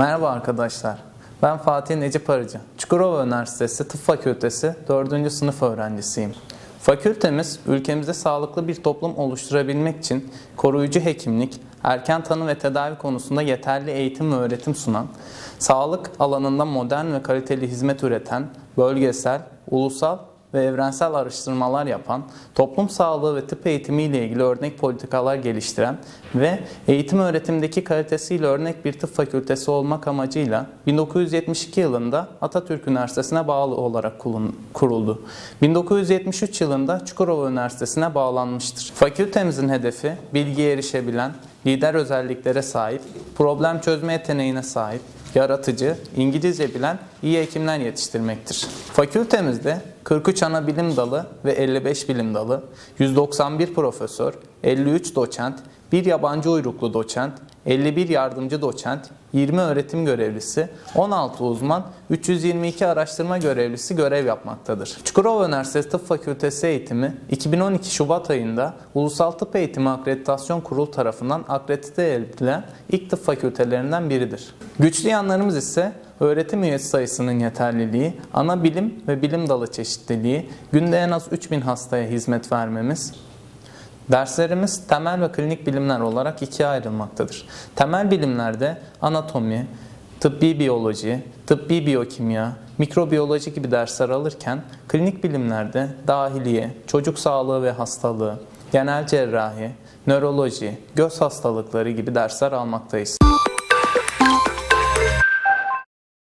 Merhaba arkadaşlar. Ben Fatih Necip Arıcı. Çukurova Üniversitesi Tıp Fakültesi 4. sınıf öğrencisiyim. Fakültemiz ülkemizde sağlıklı bir toplum oluşturabilmek için koruyucu hekimlik, erken tanı ve tedavi konusunda yeterli eğitim ve öğretim sunan, sağlık alanında modern ve kaliteli hizmet üreten, bölgesel, ulusal ve evrensel araştırmalar yapan, toplum sağlığı ve tıp eğitimi ile ilgili örnek politikalar geliştiren ve eğitim öğretimdeki kalitesiyle örnek bir tıp fakültesi olmak amacıyla 1972 yılında Atatürk Üniversitesi'ne bağlı olarak kuruldu. 1973 yılında Çukurova Üniversitesi'ne bağlanmıştır. Fakültemizin hedefi bilgiye erişebilen, lider özelliklere sahip, problem çözme yeteneğine sahip, yaratıcı, İngilizce bilen iyi hekimler yetiştirmektir. Fakültemizde 43 ana bilim dalı ve 55 bilim dalı, 191 profesör, 53 doçent, bir yabancı uyruklu doçent, 51 yardımcı doçent, 20 öğretim görevlisi, 16 uzman, 322 araştırma görevlisi görev yapmaktadır. Çukurova Üniversitesi Tıp Fakültesi eğitimi 2012 Şubat ayında Ulusal Tıp Eğitimi Akreditasyon Kurulu tarafından akredite edilen ilk tıp fakültelerinden biridir. Güçlü yanlarımız ise öğretim üyesi sayısının yeterliliği, ana bilim ve bilim dalı çeşitliliği, günde en az 3000 hastaya hizmet vermemiz, Derslerimiz temel ve klinik bilimler olarak ikiye ayrılmaktadır. Temel bilimlerde anatomi, tıbbi biyoloji, tıbbi biyokimya, mikrobiyoloji gibi dersler alırken klinik bilimlerde dahiliye, çocuk sağlığı ve hastalığı, genel cerrahi, nöroloji, göz hastalıkları gibi dersler almaktayız.